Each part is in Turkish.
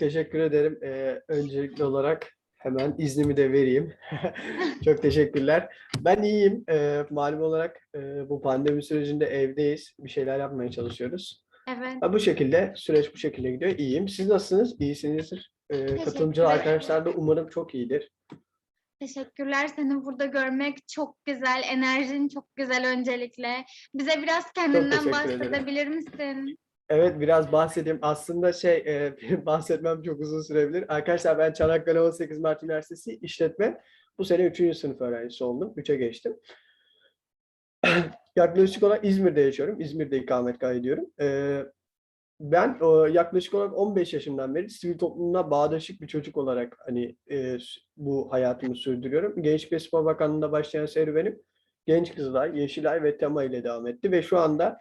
teşekkür ederim. Ee, öncelikli olarak hemen iznimi de vereyim. Çok teşekkürler. Ben iyiyim. Ee, malum olarak e, bu pandemi sürecinde evdeyiz. Bir şeyler yapmaya çalışıyoruz. Evet. Ha, bu şekilde, süreç bu şekilde gidiyor. İyiyim. Siz nasılsınız? İyisinizdir. Ee, katılımcı arkadaşlar da umarım çok iyidir. Teşekkürler. Seni burada görmek çok güzel. Enerjin çok güzel öncelikle. Bize biraz kendinden teşekkür ederim. bahsedebilir misin? Evet biraz bahsedeyim. Aslında şey e, bahsetmem çok uzun sürebilir. Arkadaşlar ben Çanakkale 18 Mart Üniversitesi İşletme. Bu sene 3. sınıf öğrencisi oldum. 3'e geçtim. yaklaşık olarak İzmir'de yaşıyorum. İzmir'de ikamet kaydediyorum. Ee, ben o, yaklaşık olarak 15 yaşımdan beri sivil toplumuna bağdaşık bir çocuk olarak hani e, bu hayatımı sürdürüyorum. Gençlik ve Spor Bakanlığı'nda başlayan serüvenim Genç Kızılay, Yeşilay ve Tema ile devam etti ve şu anda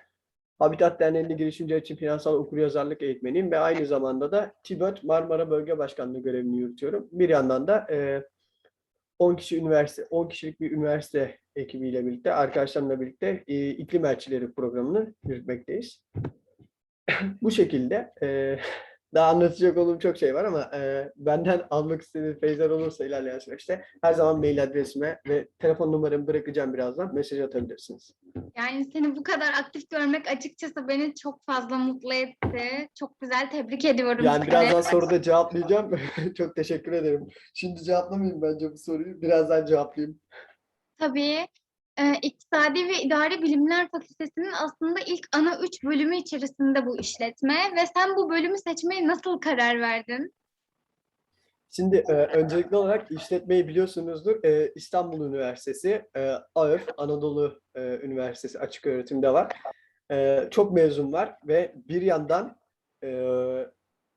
Habitat Derneği'nde girişimciler için finansal okuryazarlık eğitmeniyim ve aynı zamanda da TİBÖT Marmara Bölge Başkanlığı görevini yürütüyorum. Bir yandan da e, 10 kişi üniversite 10 kişilik bir üniversite ekibiyle birlikte arkadaşlarımla birlikte e, iklim elçileri programını yürütmekteyiz. Bu şekilde e, daha anlatacak olduğum çok şey var ama e, benden almak istediğiniz feyizler olursa ilerleyen süreçte her zaman mail adresime ve telefon numaramı bırakacağım birazdan mesaj atabilirsiniz. Yani seni bu kadar aktif görmek açıkçası beni çok fazla mutlu etti. Çok güzel. Tebrik ediyorum Yani seni. birazdan soruda cevaplayacağım. Çok teşekkür ederim. Şimdi cevaplamayayım bence bu soruyu. Birazdan cevaplayayım. Tabii. E, İktisadi ve İdari Bilimler Fakültesi'nin aslında ilk ana üç bölümü içerisinde bu işletme ve sen bu bölümü seçmeye nasıl karar verdin? Şimdi e, öncelikli olarak işletmeyi biliyorsunuzdur. E, İstanbul Üniversitesi, e, AÖF, Anadolu e, Üniversitesi açık öğretimde var. E, çok mezun var ve bir yandan e,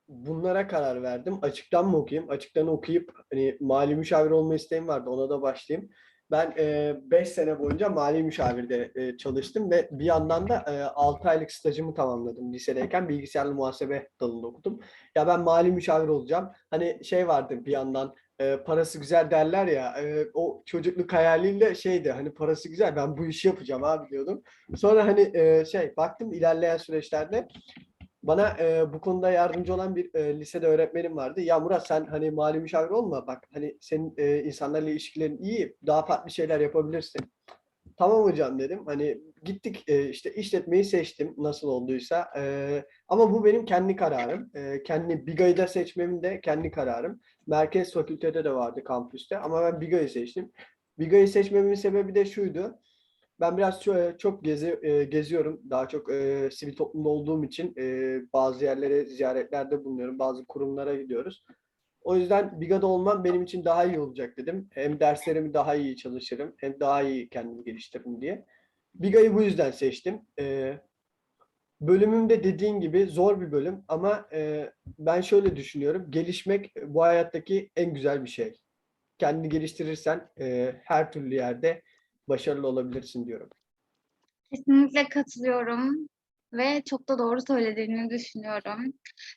bunlara karar verdim. Açıktan mı okuyayım? Açıktan okuyup hani mali müşavir olma isteğim vardı. Ona da başlayayım. Ben 5 sene boyunca mali müşavirde e, çalıştım ve bir yandan da 6 aylık stajımı tamamladım lisedeyken bilgisayarlı muhasebe dalında okudum. Ya ben mali müşavir olacağım. Hani şey vardı bir yandan e, parası güzel derler ya e, o çocukluk hayaliyle şeydi hani parası güzel ben bu işi yapacağım abi diyordum. Sonra hani e, şey baktım ilerleyen süreçlerde bana e, bu konuda yardımcı olan bir e, lisede öğretmenim vardı. Ya Murat sen hani mali müşavir olma bak hani senin e, insanlarla ilişkilerin iyi daha farklı şeyler yapabilirsin. Tamam hocam dedim. Hani gittik e, işte işletmeyi seçtim nasıl olduysa. E, ama bu benim kendi kararım. E, kendi Biga'yı da seçmemin de kendi kararım. Merkez fakültede de vardı kampüste ama ben Biga'yı seçtim. Biga'yı seçmemin sebebi de şuydu. Ben biraz çok, çok gezi, e, geziyorum. Daha çok e, sivil toplumda olduğum için e, bazı yerlere ziyaretlerde bulunuyorum. Bazı kurumlara gidiyoruz. O yüzden Biga'da olmam benim için daha iyi olacak dedim. Hem derslerimi daha iyi çalışırım hem daha iyi kendimi geliştiririm diye. Biga'yı bu yüzden seçtim. E, bölümümde dediğin gibi zor bir bölüm ama e, ben şöyle düşünüyorum. Gelişmek bu hayattaki en güzel bir şey. Kendini geliştirirsen e, her türlü yerde başarılı olabilirsin diyorum. Kesinlikle katılıyorum ve çok da doğru söylediğini düşünüyorum.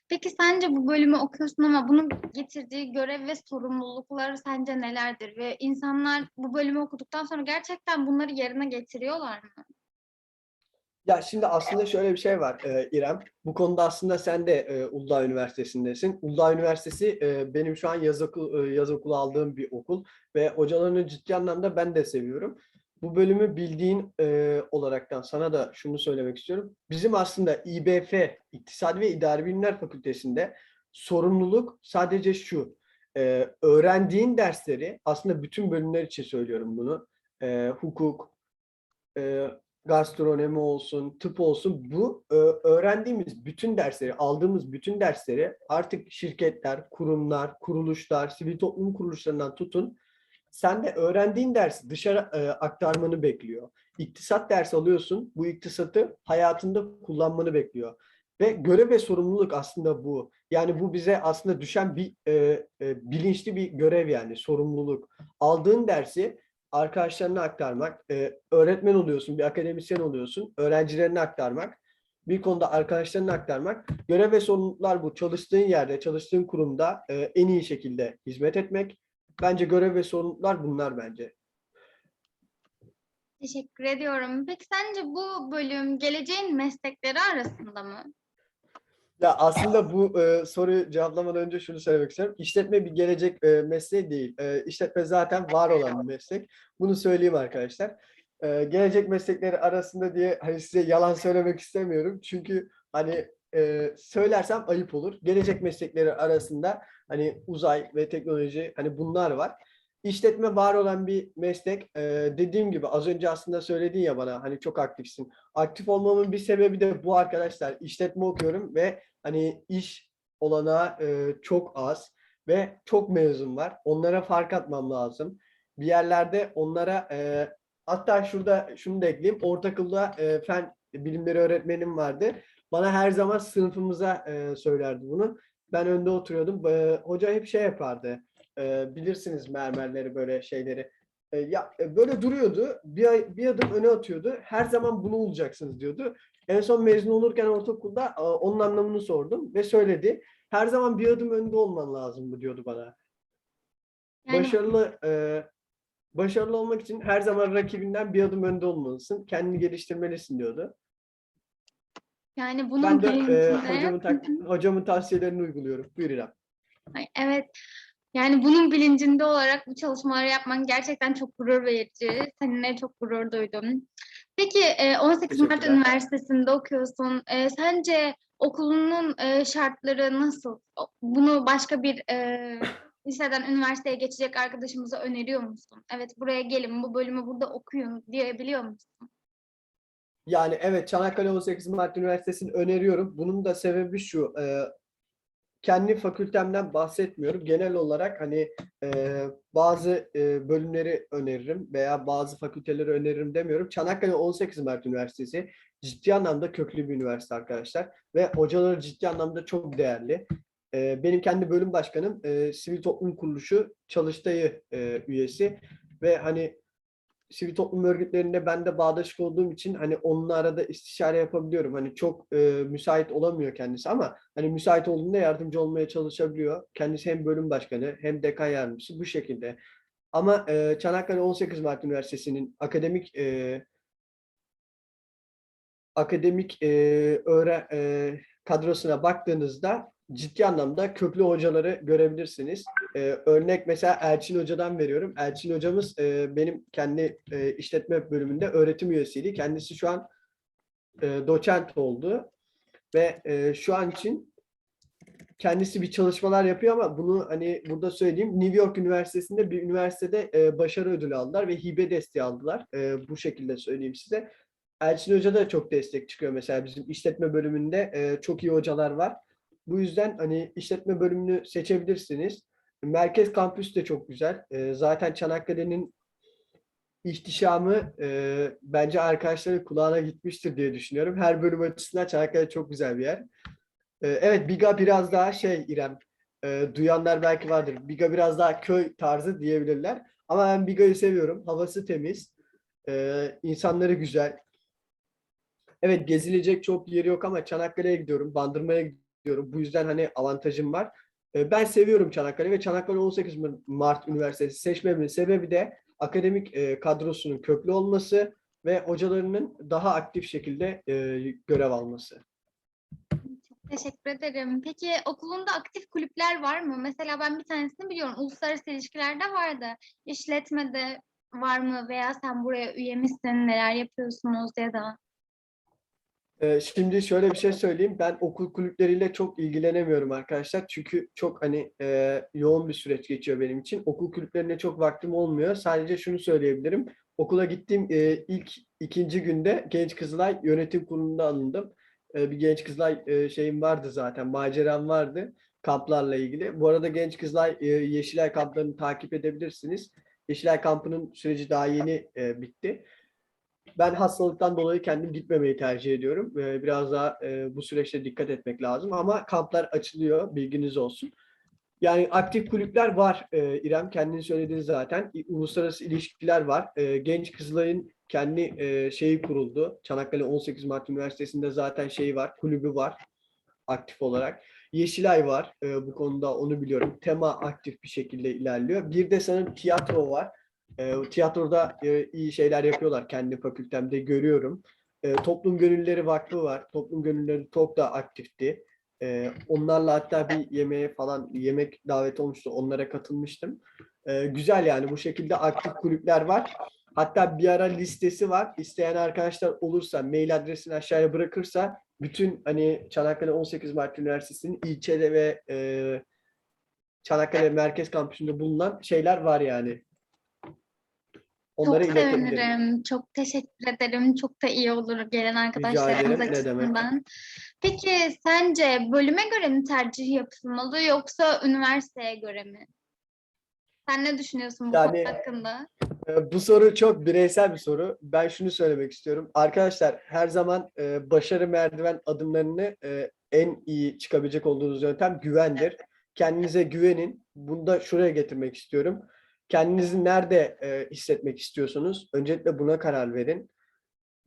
Peki sence bu bölümü okuyorsun ama bunun getirdiği görev ve sorumlulukları sence nelerdir? Ve insanlar bu bölümü okuduktan sonra gerçekten bunları yerine getiriyorlar mı? Ya şimdi aslında şöyle bir şey var e, İrem. Bu konuda aslında sen de e, Uludağ Üniversitesi'ndesin. Uludağ Üniversitesi e, benim şu an yaz okulu, yaz okulu aldığım bir okul ve hocalarını ciddi anlamda ben de seviyorum. Bu bölümü bildiğin e, olaraktan sana da şunu söylemek istiyorum. Bizim aslında İBF, İktisadi ve İdari Bilimler Fakültesinde sorumluluk sadece şu. e, öğrendiğin dersleri aslında bütün bölümler için söylüyorum bunu. E, hukuk, e, gastronomi olsun, tıp olsun bu e, öğrendiğimiz bütün dersleri, aldığımız bütün dersleri artık şirketler, kurumlar, kuruluşlar, sivil toplum kuruluşlarından tutun sen de öğrendiğin dersi dışarı e, aktarmanı bekliyor. İktisat dersi alıyorsun, bu iktisatı hayatında kullanmanı bekliyor. Ve görev ve sorumluluk aslında bu. Yani bu bize aslında düşen bir e, e, bilinçli bir görev yani sorumluluk. Aldığın dersi arkadaşlarına aktarmak, e, öğretmen oluyorsun, bir akademisyen oluyorsun, öğrencilerine aktarmak, bir konuda arkadaşlarına aktarmak. Görev ve sorumluluklar bu. Çalıştığın yerde, çalıştığın kurumda e, en iyi şekilde hizmet etmek. Bence görev ve sorumluluklar bunlar bence. Teşekkür ediyorum. Peki sence bu bölüm geleceğin meslekleri arasında mı? Ya aslında bu e, soruyu cevaplamadan önce şunu söylemek istiyorum. İşletme bir gelecek e, mesleği değil. E, işletme zaten var olan bir meslek. Bunu söyleyeyim arkadaşlar. E, gelecek meslekleri arasında diye hani size yalan söylemek istemiyorum. Çünkü hani e, söylersem ayıp olur. Gelecek meslekleri arasında hani uzay ve teknoloji hani bunlar var. İşletme var olan bir meslek. E, dediğim gibi az önce aslında söyledin ya bana hani çok aktifsin. Aktif olmamın bir sebebi de bu arkadaşlar. İşletme okuyorum ve hani iş olanağı e, çok az ve çok mezun var. Onlara fark atmam lazım. Bir yerlerde onlara e, hatta şurada şunu da ekleyeyim. Ortaokulda e, fen bilimleri öğretmenim vardı. Bana her zaman sınıfımıza e, söylerdi bunu. Ben önde oturuyordum. E, hoca hep şey yapardı. E, bilirsiniz mermerleri böyle şeyleri. E, ya e, böyle duruyordu. Bir, bir adım öne atıyordu. Her zaman bunu olacaksınız diyordu. En son mezun olurken ortaokulda e, onun anlamını sordum ve söyledi. Her zaman bir adım önde olman lazım bu diyordu bana. Yani Başarılı e, başarılı olmak için her zaman rakibinden bir adım önde olmalısın. Kendini geliştirmelisin diyordu. Yani bunun Ben de e, hocamın, tak- hocamın tavsiyelerini uyguluyorum. Buyur İrem. Ay, Evet. Yani bunun bilincinde olarak bu çalışmaları yapman gerçekten çok gurur verici. Seninle çok gurur duydum. Peki e, 18 Mart Teşekkürler. Üniversitesi'nde okuyorsun. E, Sence okulunun e, şartları nasıl? O- Bunu başka bir e, liseden üniversiteye geçecek arkadaşımıza öneriyor musun? Evet buraya gelin, bu bölümü burada okuyun diyebiliyor musun? Yani evet Çanakkale 18 Mart Üniversitesi'ni öneriyorum. Bunun da sebebi şu. e, kendi fakültemden bahsetmiyorum. Genel olarak hani e, bazı e, bölümleri öneririm veya bazı fakülteleri öneririm demiyorum. Çanakkale 18 Mart Üniversitesi ciddi anlamda köklü bir üniversite arkadaşlar ve hocaları ciddi anlamda çok değerli. E, benim kendi bölüm başkanım e, Sivil Toplum Kuruluşu Çalıştayı e, üyesi ve hani sivil toplum örgütlerinde ben de bağdaşık olduğum için hani onunla arada istişare yapabiliyorum. Hani çok e, müsait olamıyor kendisi ama hani müsait olduğunda yardımcı olmaya çalışabiliyor. Kendisi hem bölüm başkanı hem dekan yardımcısı bu şekilde. Ama e, Çanakkale 18 Mart Üniversitesi'nin akademik e, akademik e, öğre, e, kadrosuna baktığınızda ciddi anlamda köklü hocaları görebilirsiniz. Ee, örnek mesela Elçin Hoca'dan veriyorum. Elçin Hocamız e, benim kendi e, işletme bölümünde öğretim üyesiydi. Kendisi şu an e, doçent oldu ve e, şu an için kendisi bir çalışmalar yapıyor ama bunu hani burada söyleyeyim New York Üniversitesi'nde bir üniversitede e, başarı ödülü aldılar ve hibe desteği aldılar. E, bu şekilde söyleyeyim size. Elçin Hoca da çok destek çıkıyor mesela bizim işletme bölümünde e, çok iyi hocalar var. Bu yüzden hani işletme bölümünü seçebilirsiniz. Merkez kampüs de çok güzel. E, zaten Çanakkale'nin ihtişamı e, bence arkadaşların kulağına gitmiştir diye düşünüyorum. Her bölüm açısından Çanakkale çok güzel bir yer. E, evet Biga biraz daha şey İrem, e, duyanlar belki vardır. Biga biraz daha köy tarzı diyebilirler. Ama ben Biga'yı seviyorum. Havası temiz. E, insanları güzel. Evet gezilecek çok yeri yok ama Çanakkale'ye gidiyorum. Bandırma'ya gidiyorum. Bu yüzden hani avantajım var. E, Ben seviyorum Çanakkale ve Çanakkale 18 Mart Üniversitesi seçmemin sebebi de akademik e, kadrosunun köklü olması ve hocalarının daha aktif şekilde e, görev alması. Teşekkür ederim. Peki okulunda aktif kulüpler var mı? Mesela ben bir tanesini biliyorum. Uluslararası ilişkilerde vardı. İşletmede var mı? Veya sen buraya üye misin? Neler yapıyorsunuz ya da? Ee, Şimdi şöyle bir şey söyleyeyim. Ben okul kulüpleriyle çok ilgilenemiyorum arkadaşlar. Çünkü çok hani e, yoğun bir süreç geçiyor benim için. Okul kulüplerine çok vaktim olmuyor. Sadece şunu söyleyebilirim. Okula gittiğim e, ilk ikinci günde Genç Kızılay Yönetim Kurulu'nda alındım. E, bir Genç Kızılay e, şeyim vardı zaten. Maceram vardı kamplarla ilgili. Bu arada Genç Kızılay e, Yeşilay kamplarını takip edebilirsiniz. Yeşilay kampının süreci daha yeni e, bitti. Ben hastalıktan dolayı kendim gitmemeyi tercih ediyorum. Ee, Biraz daha e, bu süreçte dikkat etmek lazım ama kamplar açılıyor, bilginiz olsun. Yani aktif kulüpler var e, İrem, kendin söylediğin zaten. Uluslararası ilişkiler var. E, Genç Kızılay'ın kendi şeyi kuruldu. Çanakkale 18 Mart Üniversitesi'nde zaten şeyi var, kulübü var aktif olarak. Yeşilay var bu konuda onu biliyorum. Tema aktif bir şekilde ilerliyor. Bir de sanırım tiyatro var. E, tiyatroda e, iyi şeyler yapıyorlar kendi fakültemde görüyorum. E, Toplum Gönülleri Vakfı var. Toplum Gönülleri çok da aktifti. Ee, onlarla hatta bir yemeğe falan yemek daveti olmuştu. Onlara katılmıştım. Ee, güzel yani bu şekilde aktif kulüpler var. Hatta bir ara listesi var. İsteyen arkadaşlar olursa mail adresini aşağıya bırakırsa bütün hani Çanakkale 18 Mart Üniversitesi'nin ilçede ve e, Çanakkale Merkez Kampüsü'nde bulunan şeyler var yani. Onları Çok iletebilirim. sevinirim. Çok teşekkür ederim. Çok da iyi olur gelen arkadaşlarımız açısından. Peki sence bölüme göre mi tercih yapılmalı yoksa üniversiteye göre mi? Sen ne düşünüyorsun bu konu Yani- hakkında? Ee, Bu soru çok bireysel bir soru. Ben şunu söylemek istiyorum. Arkadaşlar her zaman e, başarı merdiven adımlarını e, en iyi çıkabilecek olduğunuz yöntem güvendir. Kendinize güvenin. Bunu da şuraya getirmek istiyorum. Kendinizi nerede e, hissetmek istiyorsunuz? Öncelikle buna karar verin.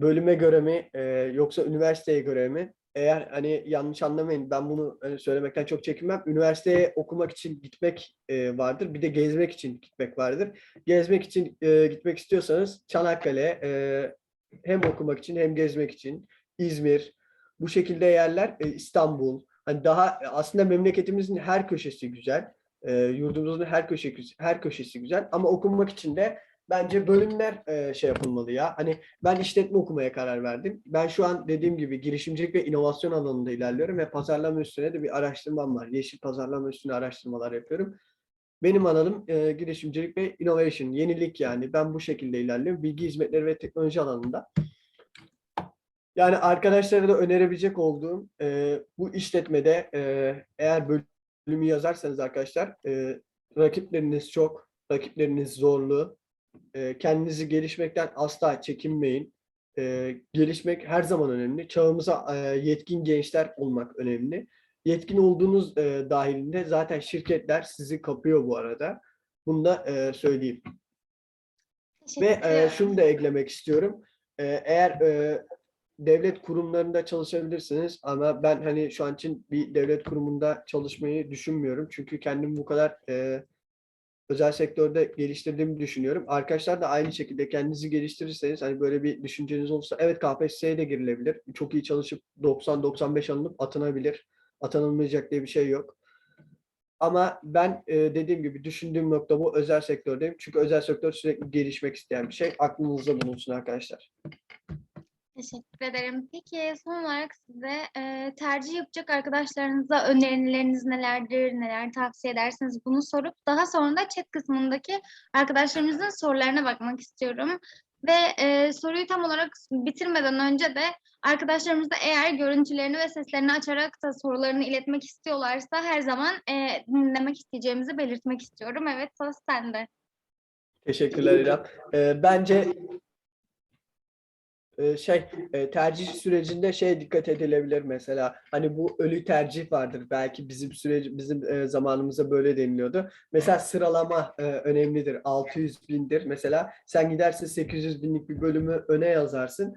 Bölüme göre mi e, yoksa üniversiteye göre mi? Eğer hani yanlış anlamayın ben bunu hani söylemekten çok çekinmem. Üniversiteye okumak için gitmek e, vardır. Bir de gezmek için gitmek vardır gezmek için e, gitmek istiyorsanız Çanakkale e, hem okumak için hem gezmek için İzmir bu şekilde yerler İstanbul hani daha aslında memleketimizin her köşesi güzel e, yurdumuzun her köşesi her köşesi güzel ama okumak için de bence bölümler e, şey yapılmalı ya hani ben işletme okumaya karar verdim ben şu an dediğim gibi girişimcilik ve inovasyon alanında ilerliyorum ve pazarlama üstüne de bir araştırmam var yeşil pazarlama üstüne araştırmalar yapıyorum benim alanım e, girişimcilik ve innovation, yenilik yani. Ben bu şekilde ilerliyorum. Bilgi hizmetleri ve teknoloji alanında. Yani arkadaşlara da önerebilecek olduğum e, bu işletmede e, eğer bölümü yazarsanız arkadaşlar e, rakipleriniz çok, rakipleriniz zorlu. E, kendinizi gelişmekten asla çekinmeyin. E, gelişmek her zaman önemli. Çağımıza e, yetkin gençler olmak önemli yetkin olduğunuz e, dahilinde zaten şirketler sizi kapıyor bu arada. Bunu da e, söyleyeyim. Ve e, şunu da eklemek istiyorum. E, eğer e, devlet kurumlarında çalışabilirsiniz ama ben hani şu an için bir devlet kurumunda çalışmayı düşünmüyorum. Çünkü kendimi bu kadar e, özel sektörde geliştirdiğimi düşünüyorum. Arkadaşlar da aynı şekilde kendinizi geliştirirseniz hani böyle bir düşünceniz olursa evet KPSS'ye de girilebilir. Çok iyi çalışıp 90-95 alınıp atanabilir atanılmayacak diye bir şey yok. Ama ben e, dediğim gibi düşündüğüm nokta bu özel sektördeyim. Çünkü özel sektör sürekli gelişmek isteyen bir şey. Aklınızda bulunsun arkadaşlar. Teşekkür ederim. Peki son olarak size e, tercih yapacak arkadaşlarınıza önerileriniz nelerdir, neler tavsiye edersiniz bunu sorup daha sonra da chat kısmındaki arkadaşlarımızın sorularına bakmak istiyorum. Ve e, soruyu tam olarak bitirmeden önce de arkadaşlarımız da eğer görüntülerini ve seslerini açarak da sorularını iletmek istiyorlarsa her zaman e, dinlemek isteyeceğimizi belirtmek istiyorum. Evet söz sende. Teşekkürler İrem. E, bence şey e, tercih sürecinde şey dikkat edilebilir mesela. Hani bu ölü tercih vardır. Belki bizim süreci bizim e, zamanımızda böyle deniliyordu. Mesela sıralama e, önemlidir. 600 bindir. Mesela sen gidersin 800 binlik bir bölümü öne yazarsın.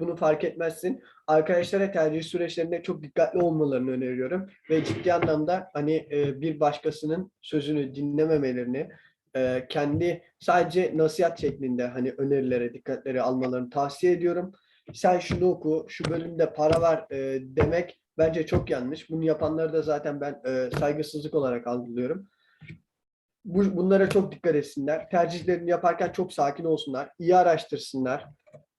Bunu fark etmezsin. Arkadaşlara tercih süreçlerinde çok dikkatli olmalarını öneriyorum. Ve ciddi anlamda hani bir başkasının sözünü dinlememelerini e, kendi sadece nasihat şeklinde hani önerilere, dikkatleri almalarını tavsiye ediyorum. Sen şunu oku, şu bölümde para var e, demek bence çok yanlış. Bunu yapanları da zaten ben e, saygısızlık olarak algılıyorum. Bu, bunlara çok dikkat etsinler. Tercihlerini yaparken çok sakin olsunlar. iyi araştırsınlar.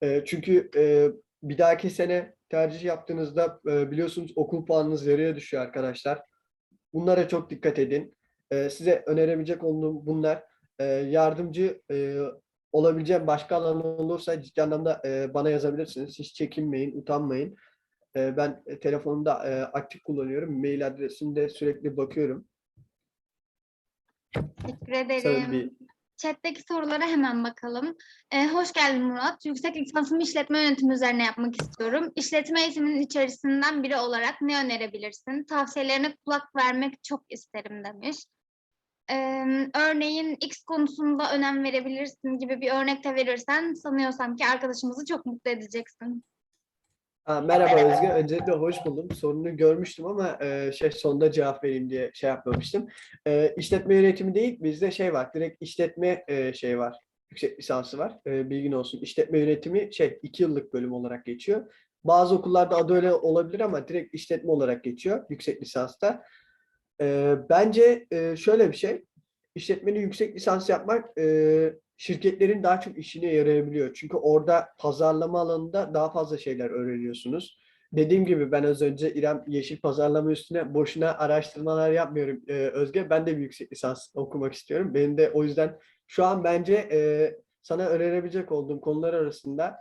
E, çünkü e, bir dahaki sene tercih yaptığınızda e, biliyorsunuz okul puanınız yarıya düşüyor arkadaşlar. Bunlara çok dikkat edin. E, size önerebilecek olduğum bunlar. E, yardımcı e, olabileceğim başka alan olursa ciddi anlamda e, bana yazabilirsiniz. Hiç çekinmeyin, utanmayın. E, ben telefonumda e, aktif kullanıyorum. Mail adresinde sürekli bakıyorum. Teşekkür ederim. bir Chat'teki sorulara hemen bakalım. Ee, hoş geldin Murat. Yüksek lisansımı işletme yönetimi üzerine yapmak istiyorum. İşletme eğitiminin içerisinden biri olarak ne önerebilirsin? Tavsiyelerine kulak vermek çok isterim demiş. Ee, örneğin X konusunda önem verebilirsin gibi bir örnek de verirsen sanıyorsam ki arkadaşımızı çok mutlu edeceksin. Ha, merhaba Özge. Öncelikle hoş buldum. Sorunu görmüştüm ama e, şey sonunda cevap vereyim diye şey yapmamıştım. E, işletme yönetimi değil, bizde şey var. Direkt işletme e, şey var. Yüksek lisansı var. E, bilgin olsun. İşletme yönetimi şey iki yıllık bölüm olarak geçiyor. Bazı okullarda adı öyle olabilir ama direkt işletme olarak geçiyor yüksek lisansta. Ee, bence e, şöyle bir şey. İşletmeni yüksek lisans yapmak e, şirketlerin daha çok işine yarayabiliyor. Çünkü orada pazarlama alanında daha fazla şeyler öğreniyorsunuz. Dediğim gibi ben az önce İrem yeşil pazarlama üstüne boşuna araştırmalar yapmıyorum e, Özge. Ben de bir yüksek lisans okumak istiyorum. Benim de o yüzden şu an bence e, sana önerebilecek olduğum konular arasında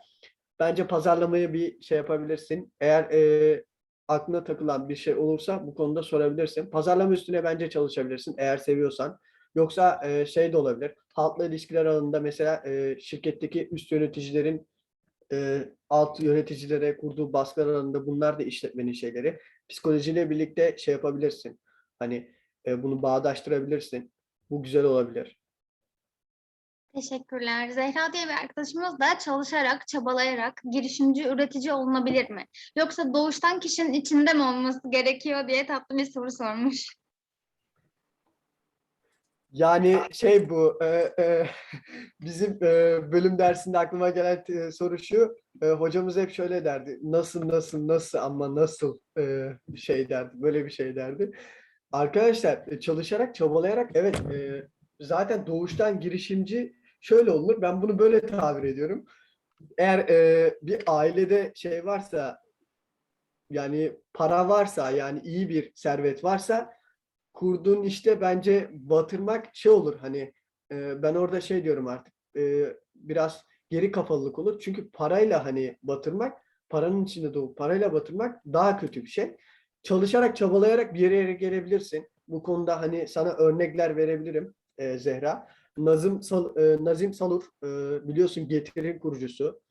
bence pazarlamayı bir şey yapabilirsin. Eğer e, aklına takılan bir şey olursa bu konuda sorabilirsin. Pazarlama üstüne bence çalışabilirsin eğer seviyorsan. Yoksa e, şey de olabilir. Halkla ilişkiler alanında mesela e, şirketteki üst yöneticilerin e, alt yöneticilere kurduğu baskılar alanında bunlar da işletmenin şeyleri. Psikolojiyle birlikte şey yapabilirsin. Hani e, bunu bağdaştırabilirsin. Bu güzel olabilir. Teşekkürler. Zehra diye bir arkadaşımız da çalışarak, çabalayarak girişimci, üretici olunabilir mi? Yoksa doğuştan kişinin içinde mi olması gerekiyor diye tatlı bir soru sormuş. Yani şey bu e, e, bizim e, bölüm dersinde aklıma gelen e, soru şu. e, hocamız hep şöyle derdi. Nasıl nasıl nasıl ama nasıl e, şey derdi. Böyle bir şey derdi. Arkadaşlar e, çalışarak çabalayarak evet e, zaten doğuştan girişimci şöyle olur. Ben bunu böyle tabir ediyorum. Eğer e, bir ailede şey varsa yani para varsa yani iyi bir servet varsa kurduğun işte bence batırmak şey olur hani e, ben orada şey diyorum artık e, biraz geri kafalılık olur. Çünkü parayla hani batırmak paranın içinde doğup parayla batırmak daha kötü bir şey. Çalışarak çabalayarak bir yere gelebilirsin. Bu konuda hani sana örnekler verebilirim e, Zehra. Nazım Sal, e, Nazim Salur e, biliyorsun Getir'in kurucusu.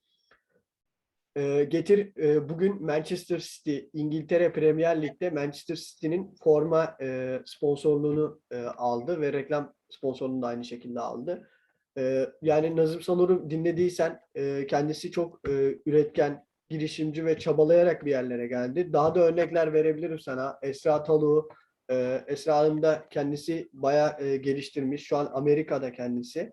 E, Getir e, bugün Manchester City İngiltere Premier Lig'de Manchester City'nin forma e, sponsorluğunu e, aldı ve reklam sponsorluğunu da aynı şekilde aldı. E, yani Nazım Salur'u dinlediysen e, kendisi çok e, üretken, girişimci ve çabalayarak bir yerlere geldi. Daha da örnekler verebilirim sana. Esra Talu, e, Esra Hanım da kendisi bayağı e, geliştirmiş. Şu an Amerika'da kendisi.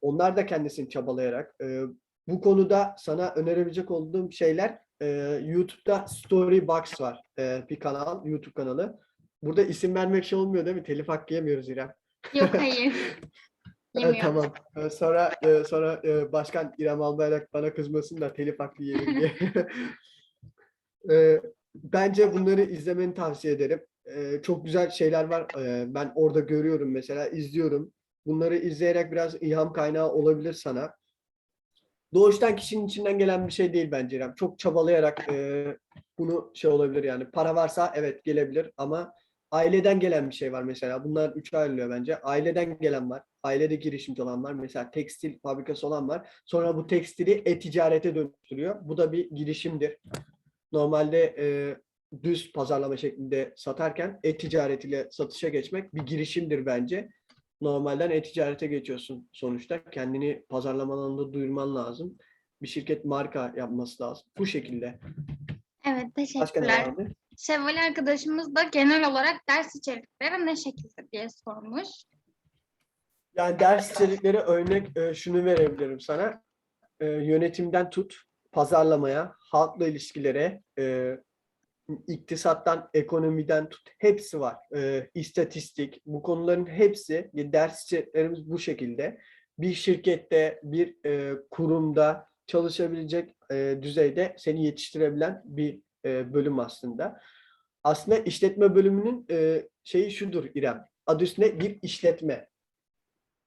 Onlar da kendisini çabalayarak e, bu konuda sana önerebilecek olduğum şeyler e, YouTube'da Storybox var. E, bir kanal, YouTube kanalı. Burada isim vermek şey olmuyor değil mi? Telif hakkı yemiyoruz İrem. Yok hayır. Yemiyorum. tamam. Sonra sonra Başkan İrem Albayrak bana kızmasın da telif hakkı yiyelim diye. Bence bunları izlemeni tavsiye ederim. Çok güzel şeyler var. Ben orada görüyorum mesela, izliyorum. Bunları izleyerek biraz ilham kaynağı olabilir sana. Doğuştan kişinin içinden gelen bir şey değil bence İrem. Çok çabalayarak bunu şey olabilir yani. Para varsa evet gelebilir ama aileden gelen bir şey var mesela. Bunlar üç ayrılıyor bence. Aileden gelen var. Ailede girişimci olan var. Mesela tekstil fabrikası olan var. Sonra bu tekstili e-ticarete dönüştürüyor. Bu da bir girişimdir. Normalde düz pazarlama şeklinde satarken e-ticaret ile satışa geçmek bir girişimdir bence. Normalden e-ticarete geçiyorsun sonuçta. Kendini pazarlama alanında duyurman lazım. Bir şirket marka yapması lazım. Bu şekilde. Evet teşekkürler. Şevval arkadaşımız da genel olarak ders içerikleri ne şekilde diye sormuş. Yani ders içerikleri örnek e, şunu verebilirim sana. E, yönetimden tut, pazarlamaya, halkla ilişkilere, e, iktisattan, ekonomiden tut, hepsi var. E, istatistik, bu konuların hepsi, ders içeriklerimiz bu şekilde. Bir şirkette, bir e, kurumda çalışabilecek e, düzeyde seni yetiştirebilen bir e, bölüm aslında. Aslında işletme bölümünün e, şeyi şudur İrem. Adı üstünde bir işletme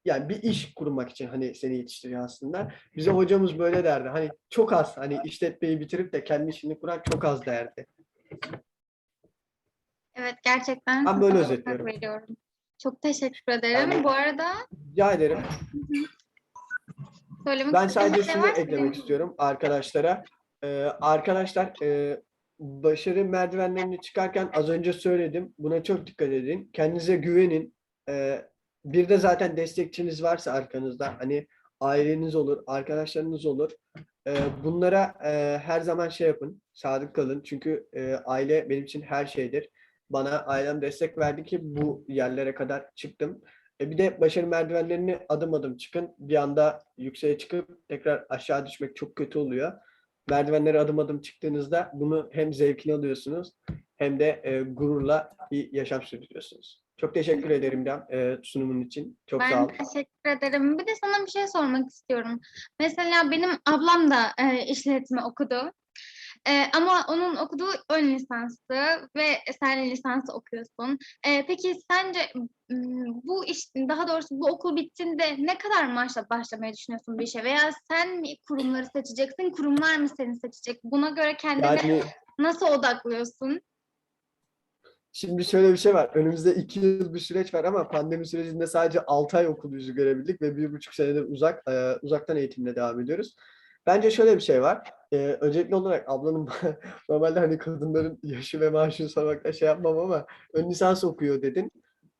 yani bir iş kurmak için hani seni yetiştiriyor aslında. Bize hocamız böyle derdi. Hani çok az hani işletmeyi bitirip de kendi işini kuran çok az derdi. Evet gerçekten Ben böyle özetliyorum. veriyorum. Çok teşekkür ederim. Yani- Bu arada Rica ederim. söylemek Ben sadece şey şunu eklemek istiyorum arkadaşlara. Ee, arkadaşlar e, başarı merdivenlerini çıkarken az önce söyledim. Buna çok dikkat edin. Kendinize güvenin. Ee, bir de zaten destekçiniz varsa arkanızda hani aileniz olur, arkadaşlarınız olur. Ee, bunlara e, her zaman şey yapın. Sadık kalın. Çünkü e, aile benim için her şeydir. Bana ailem destek verdi ki bu yerlere kadar çıktım. E bir de başarı merdivenlerini adım adım çıkın. Bir anda yükseğe çıkıp tekrar aşağı düşmek çok kötü oluyor. merdivenlere adım adım çıktığınızda bunu hem zevkini alıyorsunuz hem de gururla bir yaşam sürdürüyorsunuz. Çok teşekkür ederim İrem e, sunumun için. Çok sağ Ben ol. teşekkür ederim. Bir de sana bir şey sormak istiyorum. Mesela benim ablam da e, işletme okudu. E, ama onun okuduğu ön lisansı ve sen lisans okuyorsun. E, peki sence m, bu iş, daha doğrusu bu okul bittiğinde ne kadar maaşla başlamayı düşünüyorsun bir işe? Veya sen mi kurumları seçeceksin, kurumlar mı seni seçecek? Buna göre kendine Yani nasıl odaklıyorsun? Şimdi şöyle bir şey var. Önümüzde iki yıl bir süreç var ama pandemi sürecinde sadece 6 ay okul yüzü görebildik ve bir buçuk senedir uzak e, uzaktan eğitimle devam ediyoruz. Bence şöyle bir şey var. E, öncelikli olarak ablanın normalde hani kadınların yaşı ve maaşını sormakta şey yapmam ama ön lisans okuyor dedin.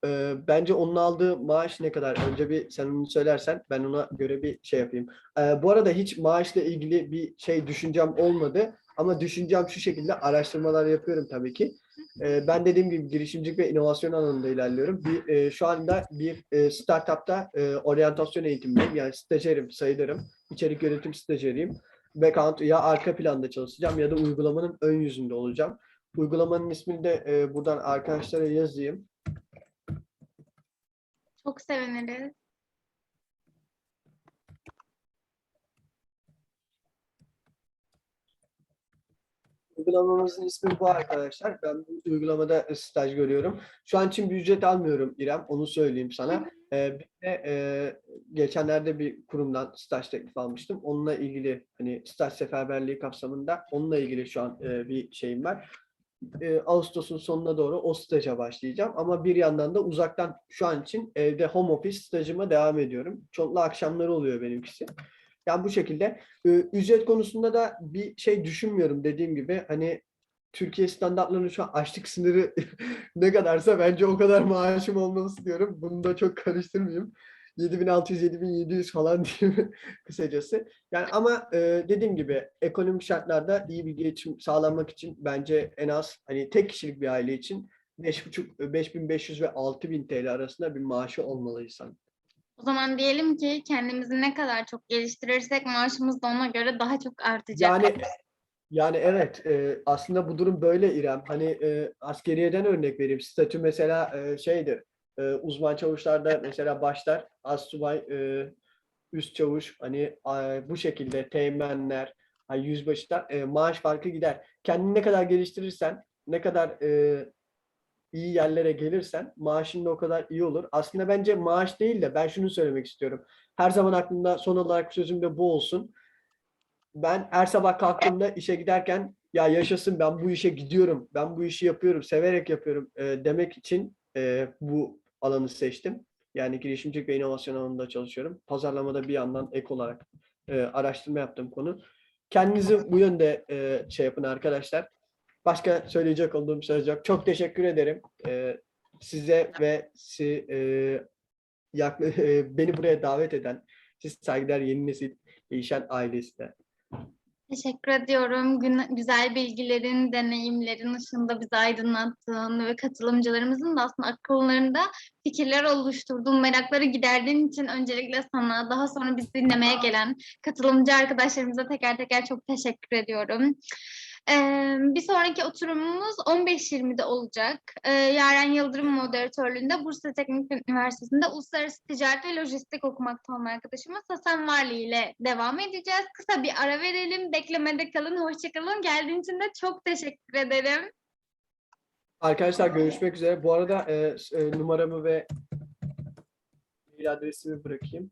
E, bence onun aldığı maaş ne kadar? Önce bir sen onu söylersen ben ona göre bir şey yapayım. E, bu arada hiç maaşla ilgili bir şey düşüncem olmadı ama düşüncem şu şekilde araştırmalar yapıyorum tabii ki. Ee, Ben dediğim gibi girişimcilik ve inovasyon alanında ilerliyorum. Bir, e, şu anda bir e, startupta e, oryantasyon eğitimindeyim. Yani stajyerim sayılırım. İçerik yönetim stajyeriyim. Backend ya arka planda çalışacağım ya da uygulamanın ön yüzünde olacağım. Uygulamanın ismini de e, buradan arkadaşlara yazayım. Çok seviniriz. Uygulamamızın ismi bu arkadaşlar. Ben bu uygulamada staj görüyorum. Şu an için bir ücret almıyorum İrem. Onu söyleyeyim sana. Ee, bir de e, geçenlerde bir kurumdan staj teklifi almıştım. Onunla ilgili hani staj seferberliği kapsamında onunla ilgili şu an e, bir şeyim var. E, Ağustos'un sonuna doğru o staja başlayacağım. Ama bir yandan da uzaktan şu an için evde home office stajıma devam ediyorum. Çoğunlukla akşamları oluyor benimkisi. Yani bu şekilde ee, Ücret konusunda da bir şey düşünmüyorum dediğim gibi. Hani Türkiye standartlarının şu an açlık sınırı ne kadarsa bence o kadar maaşım olması diyorum. Bunu da çok karıştırmayayım. 7600-7700 falan diyeyim kısacası. Yani ama e, dediğim gibi ekonomik şartlarda iyi bir geçim sağlanmak için bence en az hani tek kişilik bir aile için 5,5 5500 ve 6000 TL arasında bir maaşı olmalı insan. O zaman diyelim ki kendimizi ne kadar çok geliştirirsek maaşımız da ona göre daha çok artacak. Yani yani evet e, aslında bu durum böyle İrem. Hani e, askeriyeden örnek vereyim. Statü mesela e, şeydir. e, uzman çavuşlarda mesela başlar astsubay, e, üst çavuş hani a, bu şekilde teğmenler, hani yüzbaşılar e, maaş farkı gider. Kendini ne kadar geliştirirsen, ne kadar e, iyi yerlere gelirsen maaşın da o kadar iyi olur. Aslında bence maaş değil de ben şunu söylemek istiyorum. Her zaman aklımda son olarak sözüm de bu olsun ben her sabah kalktığımda işe giderken ya yaşasın ben bu işe gidiyorum, ben bu işi yapıyorum, severek yapıyorum e, demek için e, bu alanı seçtim. Yani girişimcilik ve inovasyon alanında çalışıyorum. Pazarlamada bir yandan ek olarak e, araştırma yaptığım konu. Kendinizi bu yönde e, şey yapın arkadaşlar. Başka söyleyecek olduğum söz yok. Çok teşekkür ederim e, size ve si, e, yakla- e, beni buraya davet eden siz saygılar yeni nesil değişen ailesine. Teşekkür ediyorum. Gün- güzel bilgilerin, deneyimlerin ışığında bizi aydınlattığın ve katılımcılarımızın da aslında akıllarında fikirler oluşturduğun, merakları giderdiğin için öncelikle sana, daha sonra bizi dinlemeye gelen katılımcı arkadaşlarımıza teker teker çok teşekkür ediyorum. Ee, bir sonraki oturumumuz 15.20'de olacak. Ee, Yaren Yıldırım moderatörlüğünde Bursa Teknik Üniversitesi'nde Uluslararası Ticaret ve Lojistik okumakta olan arkadaşımız Hasan Varlı ile devam edeceğiz. Kısa bir ara verelim. Beklemede kalın. Hoşçakalın. Geldiğin için de çok teşekkür ederim. Arkadaşlar görüşmek üzere. Bu arada e, e, numaramı ve mail adresimi bırakayım.